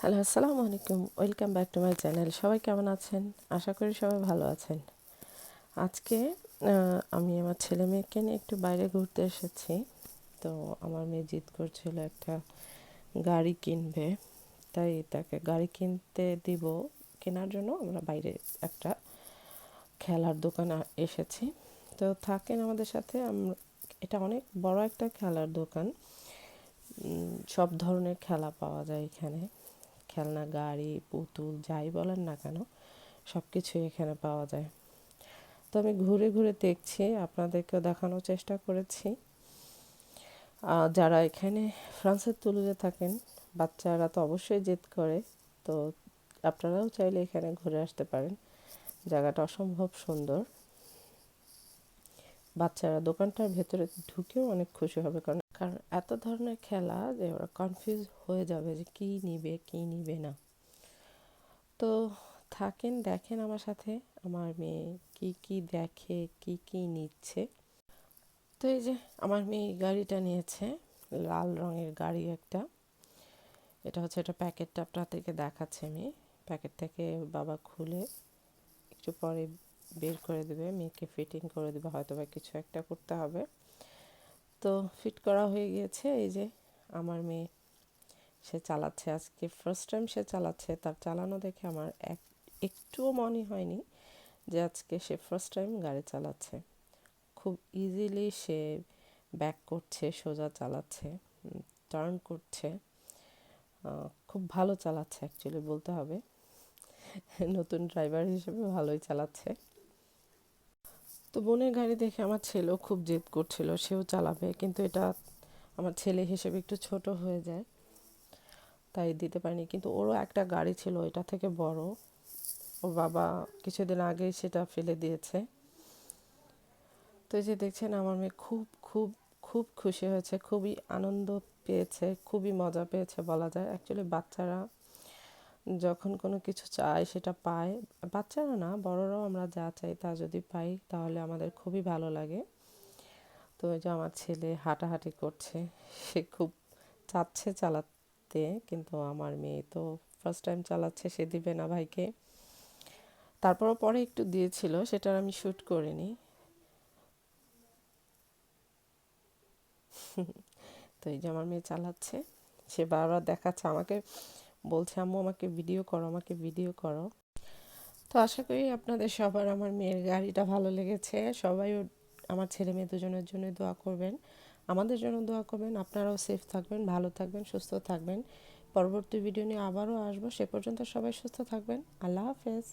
Hello, আসসালামু আলাইকুম। Welcome back to my channel সবাই কেমন আছেন? আশা করি সবাই ভালো আছেন। আজকে আমি আমার ছেলে মেয়েকে নিয়ে একটু বাইরে ঘুরতে এসেছি। তো আমার মেয়ে জিদ করছিল একটা গাড়ি কিনবে। তাই তাকে গাড়ি কিনতে দিব। কেনার জন্য আমরা বাইরে একটা খেলার দোকান এসেছি। তো থাকেন আমাদের সাথে। আমরা এটা অনেক বড় একটা খেলার দোকান। সব ধরনের খেলা পাওয়া যায় এখানে। খেলনা, গাড়ি, পুতুল, যাই বলেন না কেন সব কিছুই এখানে পাওয়া যায়। তো আমি ঘুরে ঘুরে দেখছি, আপনাদেরকেও দেখানোর চেষ্টা করেছি। যারা এখানে ফ্রান্সের তুলুজে থাকেন, বাচ্চারা তো অবশ্যই জেদ করে। তো আপনারাও চাইলে এখানে ঘুরে আসতে পারেন। জায়গাটা অসম্ভব সুন্দর। বাচ্চারা দোকানটার ভেতরে ঢুকেও অনেক খুশি হবে, কারণ কারণ এত ধরনের খেলা যে ওরা কনফিউজ হয়ে যাবে যে কী নিবে কী নিবে না। তো থাকেন, দেখেন আমার সাথে আমার মেয়ে কি কি দেখে, কি কি নিচ্ছে। তো এই যে আমার মেয়ে গাড়িটা নিয়েছে, লাল রঙের গাড়ি একটা। এটা হচ্ছে এটা প্যাকেটটা আপনাদেরকে দেখাচ্ছে আমি। প্যাকেট থেকে বাবা খুলে একটু পরে বের করে দেবে, মেয়েকে ফিটিং করে দেবে হয়তো বা কিছু একটা করতে হবে। তো ফিট করা হয়ে গিয়েছে। এই যে আমার মেয়ে, সে চালাচ্ছে আজকে। ফার্স্ট টাইম সে চালাচ্ছে। তার চালানো দেখে আমার এক, একটুও মনে হয়নি যে আজকে সে ফার্স্ট টাইম গাড়ি চালাচ্ছে। খুব ইজিলি সে ব্যাক করছে, সোজা চালাচ্ছে টার্ন করছে। খুব ভালো চালাচ্ছে অ্যাকচুয়ালি বলতে হবে। নতুন ড্রাইভার হিসেবে ভালোই চালাচ্ছে। তো বোনের গাড়ি দেখে আমার ছেলেও খুব জেদ করছিল, সেও চালাবে, কিন্তু এটা আমার ছেলে হিসেবে একটু ছোট হয়ে যায়, তাই দিতে পারিনি। কিন্তু ওরও একটা গাড়ি ছিল, এটা থেকে বড়। ওর বাবা কিছুদিন আগেই সেটা ফেলে দিয়েছে। তো যে দেখছেন, আমার মেয়ে খুব খুব খুব খুশি হয়েছে, খুবই আনন্দ পেয়েছে, খুবই মজা পেয়েছে বলা যায়। অ্যাকচুয়ালি বাচ্চারা যখন কোনো কিছু চায়, সেটা পায়। বাচ্চারা না, বড়রাও আমরা যা চাই তা যদি পাই, তাহলে আমাদের খুবই ভালো লাগে। তো এই যে আমার ছেলে হাঁটাহাঁটি করছে, সে খুব চাচ্ছে চালাতে, কিন্তু আমার মেয়ে তো ফার্স্ট টাইম চালাচ্ছে, সে দিবে না ভাইকে। তারপরও পরে একটু দিয়েছিল, সেটার আমি শ্যুট করিনি। তো এই যে আমার মেয়ে চালাচ্ছে, সে বারবার দেখাচ্ছে আমাকে। বলছে, আম্মু, আমাকে ভিডিও করো, আমাকে ভিডিও করো। তো আশা করি আপনাদের সবার আমার মেয়ের গাড়িটা ভালো লেগেছে। সবাই আমার ছেলে মেয়ে দুজনের জন্য দোয়া করবেন। আমাদের জন্য দোয়া করবেন। আপনারাও সেফ থাকবেন, ভালো থাকবেন, সুস্থ থাকবেন। পরবর্তী ভিডিও নিয়ে আবারও আসব। সে পর্যন্ত সবাই সুস্থ থাকবেন। আল্লাহ হাফেজ।